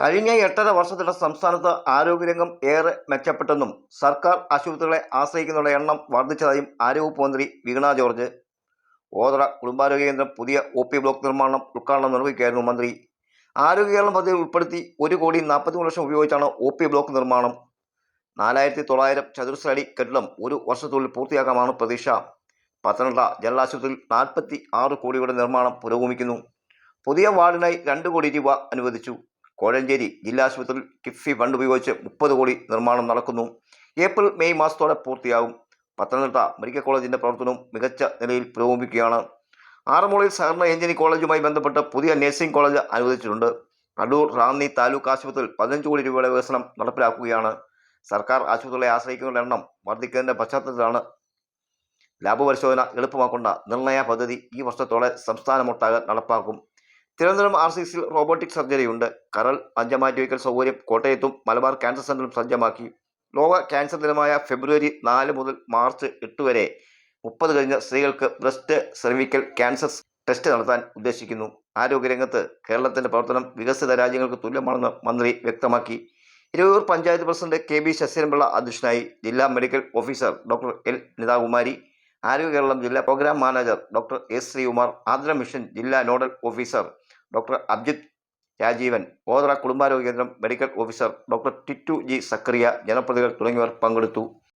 കഴിഞ്ഞ എട്ടര വർഷത്തിലെ സംസ്ഥാനത്ത് ആരോഗ്യരംഗം ഏറെ മെച്ചപ്പെട്ടെന്നും സർക്കാർ ആശുപത്രികളെ ആശ്രയിക്കുന്നവരുടെ എണ്ണം വർദ്ധിച്ചതായും ആരോഗ്യ മന്ത്രി വീണ ജോർജ്. ഓതറ കുടുംബാരോഗ്യ കേന്ദ്രം പുതിയ ഒ പി ബ്ലോക്ക് നിർമ്മാണം ഉദ്ഘാടനം നിർവഹിക്കുകയായിരുന്നു മന്ത്രി. ആരോഗ്യ കേരളം പദ്ധതി ഉൾപ്പെടുത്തി ഒരു കോടി നാൽപ്പത്തിമൂന്ന് ലക്ഷം ഉപയോഗിച്ചാണ് ഒ പി ബ്ലോക്ക് നിർമ്മാണം. നാലായിരത്തി തൊള്ളായിരം ചതുരശ്ര അടി കെട്ടിടം ഒരു വർഷത്തിനുള്ളിൽ പൂർത്തിയാക്കാമാണ് പ്രതീക്ഷ. പത്തനംതിട്ട ജനറൽ ആശുപത്രിയിൽ നാൽപ്പത്തി ആറ് കോടിയുടെ നിർമ്മാണം പുരോഗമിക്കുന്നു. പുതിയ വാർഡിനായി രണ്ട് കോടി രൂപ അനുവദിച്ചു. കോഴഞ്ചേരി ജില്ലാ ആശുപത്രിയിൽ കിഫ്ബി ഫണ്ട് ഉപയോഗിച്ച് മുപ്പത് കോടി നിർമ്മാണം നടക്കുന്നു. ഏപ്രിൽ മെയ് മാസത്തോടെ പൂർത്തിയാകും. പത്തനംതിട്ട മെഡിക്കൽ കോളേജിന്റെ പ്രവർത്തനവും മികച്ച നിലയിൽ പുരോഗമിക്കുകയാണ്. ആറന്മുളയിൽ സഹകരണ എഞ്ചിനീയറിംഗ് കോളേജുമായി ബന്ധപ്പെട്ട് പുതിയ നഴ്സിംഗ് കോളേജ് അനുവദിച്ചിട്ടുണ്ട്. അടൂർ റാന്നി താലൂക്ക് ആശുപത്രിയിൽ പതിനഞ്ച് കോടി രൂപയുടെ വികസനം നടപ്പിലാക്കുകയാണ്. സർക്കാർ ആശുപത്രികളെ ആശ്രയിക്കുന്നവരുടെ എണ്ണം വർദ്ധിക്കുന്നതിന്റെ പശ്ചാത്തലത്തിലാണ് ലാബ് പരിശോധന എളുപ്പമാക്കേണ്ട നിർണയ പദ്ധതി ഈ വർഷത്തോടെ സംസ്ഥാനമൊട്ടാകെ നടപ്പാക്കും. തിരുവനന്തപുരം ആർ സി സിയിൽ റോബോട്ടിക് സർജറിയുണ്ട് കരൾ പഞ്ചമാറ്റിവയ്ക്കൽ സൗകര്യം കോട്ടയത്തും മലബാർ ക്യാൻസർ സെന്ററും സജ്ജമാക്കി. ലോക ക്യാൻസർ ദിനമായ ഫെബ്രുവരി നാല് മുതൽ മാർച്ച് എട്ട് വരെ മുപ്പത് കഴിഞ്ഞ സ്ത്രീകൾക്ക് ബ്രസ്റ്റ് സെർവിക്കൽ ക്യാൻസർ ടെസ്റ്റ് നടത്താൻ ഉദ്ദേശിക്കുന്നു. ആരോഗ്യരംഗത്ത് കേരളത്തിന്റെ പ്രവർത്തനം വികസിത രാജ്യങ്ങൾക്ക് തുല്യമാണെന്ന് മന്ത്രി വ്യക്തമാക്കി. Iruvur panchayat president K B ശശീരൻപിള്ള അധ്യക്ഷനായി ജില്ലാ medical officer doctor L Nithakumari ആരോഗ്യ കേരളം ജില്ലാ program manager doctor S Sreekumar Andhra mission ജില്ലാ nodal officer doctor Abhijith Rajeevan Othera കുടുംബാരോഗ്യ കേന്ദ്രം medical officer doctor Tittu G Zachariah ജനപ്രതികൾ തുടങ്ങിയവർ പങ്കെടുത്തു.